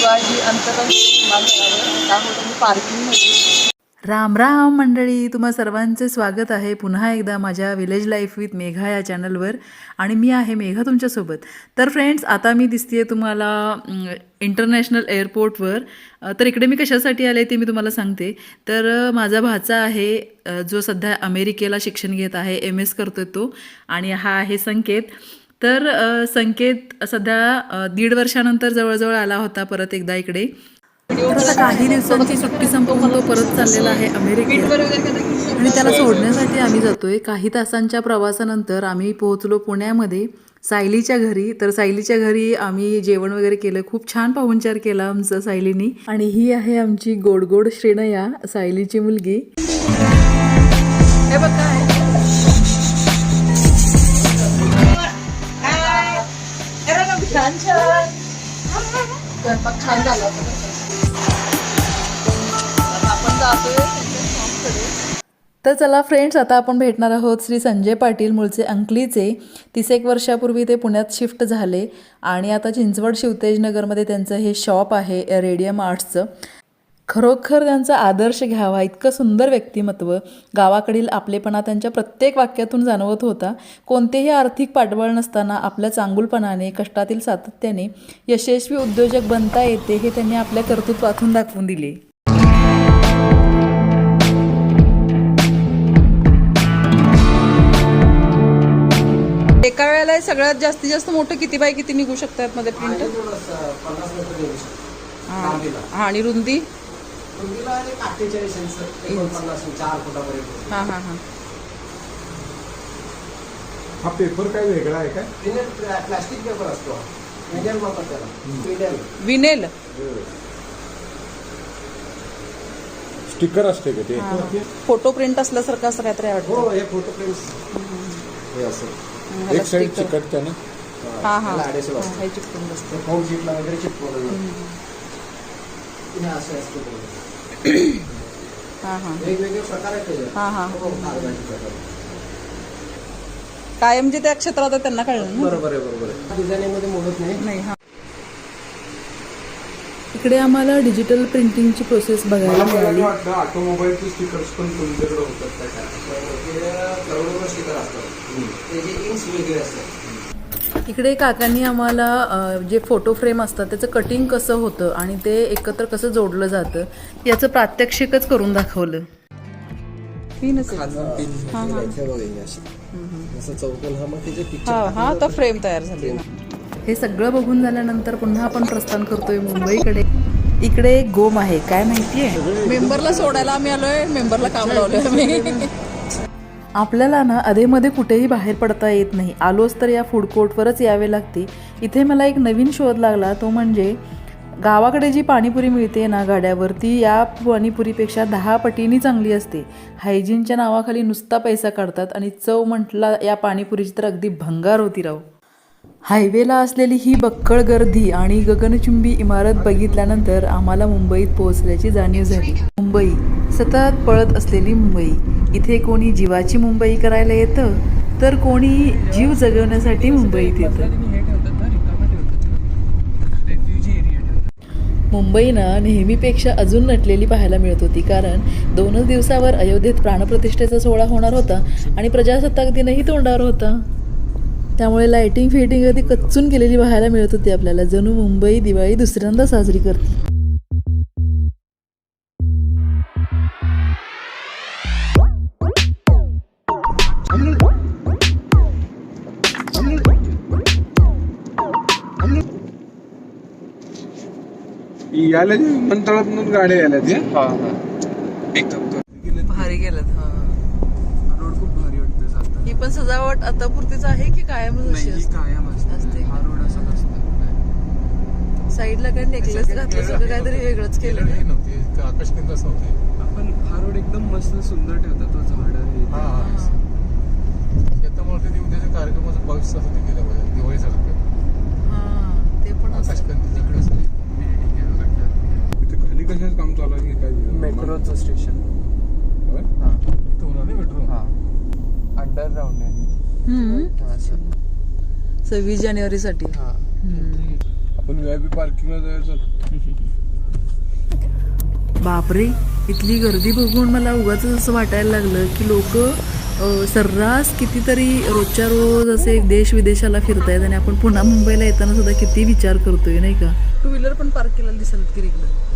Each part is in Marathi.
शिवाजी आंतरराष्ट्रीय मी पार्किंगमध्ये राम राम मंडळी तुम्हा सर्वांचे स्वागत आहे पुन्हा एकदा माझ्या विलेज लाईफ विथ मेघा या चॅनलवर आणि मी आहे मेघा तुमच्यासोबत. तर फ्रेंड्स आता मी दिसते तुम्हाला इंटरनॅशनल एअरपोर्टवर तर इकडे मी कशासाठी आले ते मी तुम्हाला सांगते. तर माझा भाचा आहे जो सध्या अमेरिकेला शिक्षण घेत आहे एम एस करतोय तो. आणि हा आहे संकेत. तर संकेत सध्या दीड वर्षानंतर जवळजवळ आला होता परत एकदा इकडे. तर आता काही दिवसांची सुट्टी संपवून तो परत चाललेला आहे अमेरिकेत. आणि त्याला सोडण्यासाठी आम्ही जातोय. काही तासांच्या प्रवासानंतर आम्ही पोहोचलो पुण्यामध्ये सायलीच्या घरी. तर सायलीच्या घरी आम्ही जेवण वगैरे केलं. खूप छान पाहुणचार केला आमचं सायलीनी. आणि ही आहे आमची गोड गोड श्रेणया सायलीची मुलगी. हे बघा. छान छान स्वयंपाक छान झाला आपण जातोय तर चला फ्रेंड्स आता आपण भेटणार आहोत श्री संजय पाटील मूळचे अंकलीचे. तीस एक वर्षापूर्वी ते पुण्यात शिफ्ट झाले. आणि आता चिंचवड शिवतेजनगरमध्ये त्यांचं हे शॉप आहे रेडियम आर्ट्सचं. खरोखर त्यांचा आदर्श घ्यावा इतकं सुंदर व्यक्तिमत्व गावाकडील आपलेपणा त्यांच्या प्रत्येक वाक्यातून जाणवत होता. कोणतेही आर्थिक पाठबळ नसताना आपल्या चांगुलपणाने कष्टातील सातत्याने यशस्वी उद्योजक बनता येते हे त्यांनी आपल्या कर्तृत्वातून दाखवून दिले. एका वेळेला हे सगळ्यात जास्तीत जास्त मोठं किती बाय किती निघू शकतात मध्ये प्रिंटर? हा आणि रुंदी? हा हा हा. हा पेपर काय वेगळा आहे काय? प्लास्टिक पेपर असतो म्हणतात त्याला. विनेल. स्टिकर असते का ते? फोटो प्रिंट असल्यासारखं असं काहीतरी आहे वाटतं. हो हे फोटो प्रिंट्स हे असं. ह्याला एक साइड sticker. चिकटतं ना? हा हा त्याला adhesive हा, असतं. हे चिकटून बसतं. होम शीटला वगैरे चिपकवलं हे असं असतं. हा हा. वेगवेगळे प्रकार आहेत हा हा. हो. कायम जे त्या क्षेत्रात आहे त्यांना कळलं ना? बरोबर आहे बरोबर आहे. डिझायनिंगमध्ये मोडत नाही. नाही हा. इकडे आम्हाला डिजिटल प्रिंटिंगची प्रोसेस बघायला मिळाली वाटतं ऑटोमोबाईलचे स्टिकर्स पण तुमच्याकडे होतात काय काय स्टिकर असतात. त्याचे इंक्स वेगळे असतात. इकडे काकांनी आम्हाला जे फोटो फ्रेम असतात त्याचं कटिंग कसं होतं आणि ते एकत्र कसं जोडलं जातं याचं प्रात्यक्षिकच करून दाखवलं. पिनच हा हा. असं चौकोन हा मग त्याचे पिक्चर हा हा आता फ्रेम तयार झाली हे सगळं बघून झाल्यानंतर पुन्हा आपण प्रस्थान करतोय मुंबईकडे. इकडे एक गोम आहे काय माहितीये? मेंबरला सोडायला आम्ही आलोय मेंबरला काम लावलंय आम्ही. आपल्याला ना अधेमध्ये कुठेही बाहेर पडता येत नाही. आलोच तर या फूड कोर्टवरच यावे लागते. इथे मला एक नवीन शोध लागला तो म्हणजे गावाकडे जी पाणीपुरी मिळते ना गाड्यावर ती या पाणीपुरीपेक्षा दहा पटीने चांगली असते. हायजीनच्या नावाखाली नुसता पैसा काढतात आणि चव म्हटला या पाणीपुरीची तर अगदी भंगार होती राव. हायवेला असलेली ही बक्कळ गर्दी आणि गगनचुंबी इमारत बघितल्यानंतर आम्हाला मुंबईत पोहोचल्याची जाणीव झाली. मुंबई सतत पळत असलेली मुंबई. इथे कोणी जीवाची मुंबई करायला येतं तर कोणी जीव जगवण्यासाठी मुंबईत येतं. मुंबईनं नेहमीपेक्षा अजून नटलेली पाहायला मिळत होती कारण दोनच दिवसावर अयोध्येत प्राणप्रतिष्ठेचा सोहळा होणार होता आणि प्रजासत्ताक दिनही तोंडावर होता. त्यामुळे लाइटिंग फिटिंग अगदी कच्चून केलेली पाहायला मिळत होती आपल्याला जणू मुंबई दिवाळी दुसऱ्यांदा साजरी करते. यायला विमानतळातून गाड्या यायला ते भारी गेलं हा. रोड खूप भारी वाटतं चालतं ही पण सजावट आता पुरतीच आहे की कायमच नाही अशी ही असते? कायम असते. असते. हा रोड असा नसतं. साईडला काय नेकलेस घातलं सगळं काहीतरी वेगळंच केलं हे नव्हते. आकाश केंद्र असं होते आपण हा रोड एकदम मस्त सुंदर ठेवतात तो झाड आहे हा हा. त्यामुळे कधी उद्याच्या कार्यक्रमाचं भविष्य असं ते केलं पाहिजे दिवाळीसारखं हा ते पण आकाश असतं. कंदी तिकडे कशाच काम चालू आहे की काय मेट्रोचं स्टेशन. होय? हा. इथं होणार नाही मेट्रो? हा. अंडरग्राऊंड आहे. हा. सव्वीस जानेवारीसाठी. हा. हम्म. आपण व्ही आय पी पार्किंगला जायचं. बापरे इथली गर्दी बघून मला उगाच असं वाटायला लागलं की लोक सर्रास कितीतरी रोजच्या रोज असे देश विदेशाला फिरतायत आणि आपण पुन्हा मुंबईला येताना सुद्धा किती विचार करतोय नाही का? टू व्हीलर पण पार्क केलेलं दिसत की इकडे.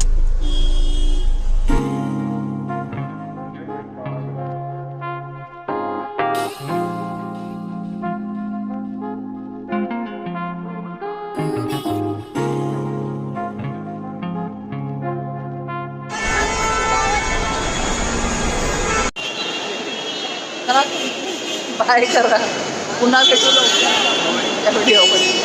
बाय करा. पुन्हा भेटू लवकर. या व्हिडिओमध्ये.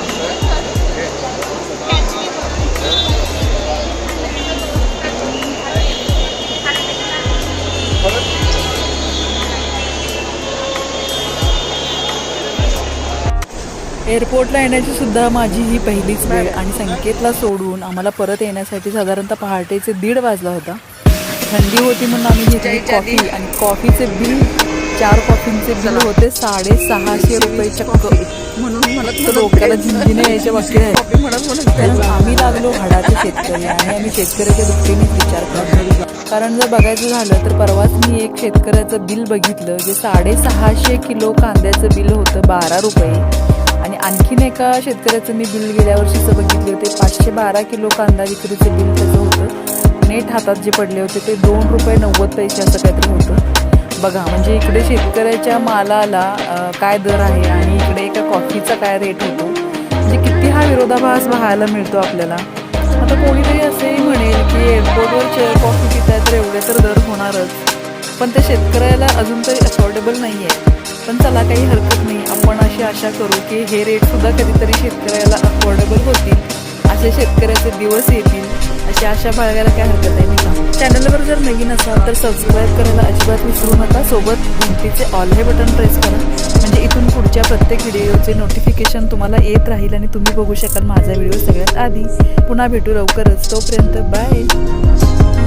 एअरपोर्टला येण्याची सुद्धा माझी ही पहिलीच वेळ आणि संकेतला सोडून आम्हाला परत येण्यासाठी साधारणतः पहाटेचे दीड वाजला होता. थंडी होती म्हणून आम्ही घेतली कॉफी आणि कॉफीचे बिल चार कॉफींचे बिल होते साडेसहाशे रुपये चक्क. म्हणून मला तर डोक्याला झिंजिने यायचे बाकी आहे. कॉफी म्हणत म्हणत कारण आम्ही लागलो हाडाचे शेतकरी आणि आम्ही शेतकऱ्याच्या दृष्टीनेच विचार करतो कारण जर बघायचं झालं तर परवाच मी एक शेतकऱ्याचं बिल बघितलं जे साडेसहाशे किलो कांद्याचं बिल होतं बारा रुपये. आणि आणखीन एका शेतकऱ्याचं मी बिल गेल्या वर्षीचं बघितले होते पाचशे बारा किलो कांदा विक्रीचं बिल त्याचं होतं. नेट हातात जे पडले होते ते दोन रुपये नव्वद पैसे असं काहीतरी होतं. बघा म्हणजे इकडे शेतकऱ्याच्या मालाला काय दर आहे आणि इकडे एका कॉफीचा काय रेट होतो? म्हणजे किती हा विरोधाभास पाहायला मिळतो आपल्याला? आता कोणीतरी असंही म्हणेल की एअरपोर्टवर चेअर कॉफी पिताय तर एवढे तर दर होणारच. पण ते शेतकऱ्याला अजून तरी अफोर्डेबल नाही आहे पण चला काही हरकत नाही. आपण अशी आशा करू की हे रेटसुद्धा कधीतरी शेतकऱ्याला अफोर्डेबल होतील. असे शेतकऱ्याचे दिवस येतील. अशी आशा बाळगायला काय हरकत आहे नाही का चॅनलवर जर नवीन असाल तर सबस्क्राईब करायला अजिबात विसरू नका. सोबत घंटीचे ऑल हे बटन प्रेस करा. म्हणजे इथून पुढच्या प्रत्येक व्हिडिओचे नोटिफिकेशन तुम्हाला येत राहील आणि तुम्ही बघू शकाल माझा व्हिडिओ सगळ्यात आधी. पुन्हा भेटू लवकरच. तोपर्यंत बाय